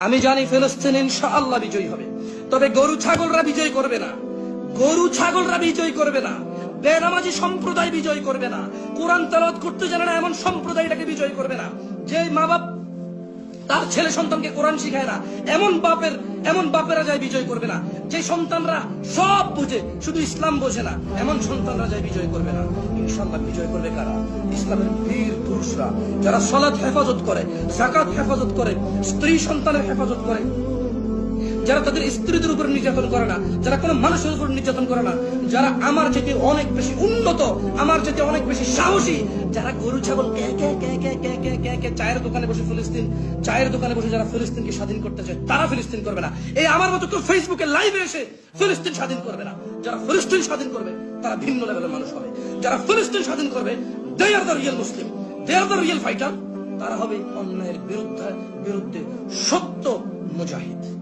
আমি জানি ফিলিস্তিন ইনশাআল্লাহ বিজয়ী হবে। তবে গরু ছাগলরা বিজয় করবে না। গরু ছাগলরা বিজয় করবে না। বেনামাজি সম্প্রদায় বিজয় করবে না। কোরআন তালাত করতে জানে না, এমন সম্প্রদায়টাকে বিজয় করবে না। যে মা বাপ তার ছেলে সন্তানকে কোরআন শিখায় না। এমন বাপের, এমন বাপেরা যায় বিজয় করবে না। যে সন্তানরা সব বুঝে, শুধু ইসলাম বোঝে না, এমন সন্তানরা যায় বিজয় করবে না। ইনশাল্লাহ বিজয় করবে কারা? ইসলামের বীর পুরুষরা। যারা সলাৎ হেফাজত করে জাকাত হেফাজত করে, স্ত্রী সন্তানের হেফাজত করে যারা তাদের স্ত্রীদের উপর নির্যাতন করে না, যারা কোনো মানুষের উপর নির্যাতন করে না, যারা আমার যেতে অনেক বেশি উন্নত, আমার যেতে অনেক বেশি সাহসী, যারা গরু, ছাগল চায়ের দোকানে বসে ফিলিস্তিন, চায়ের দোকানে বসে যারা ফিলিস্তিনকে স্বাধীন করতে চায়, তারা ফিলিস্তিন করবে না। এই আমার মতো কেউ ফেসবুকে লাইভে এসে ফিলিস্তিন স্বাধীন করবে না। যারা ফিলিস্তিন স্বাধীন করবে, তারা ভিন্ন লেভেলের মানুষ হবে। যারা ফিলিস্তিন স্বাধীন করবে they are the real Muslim they are the real fighter তারা হবে অন্যায়ের বিরুদ্ধে বিরুদ্ধে সত্য মুজাহিদ।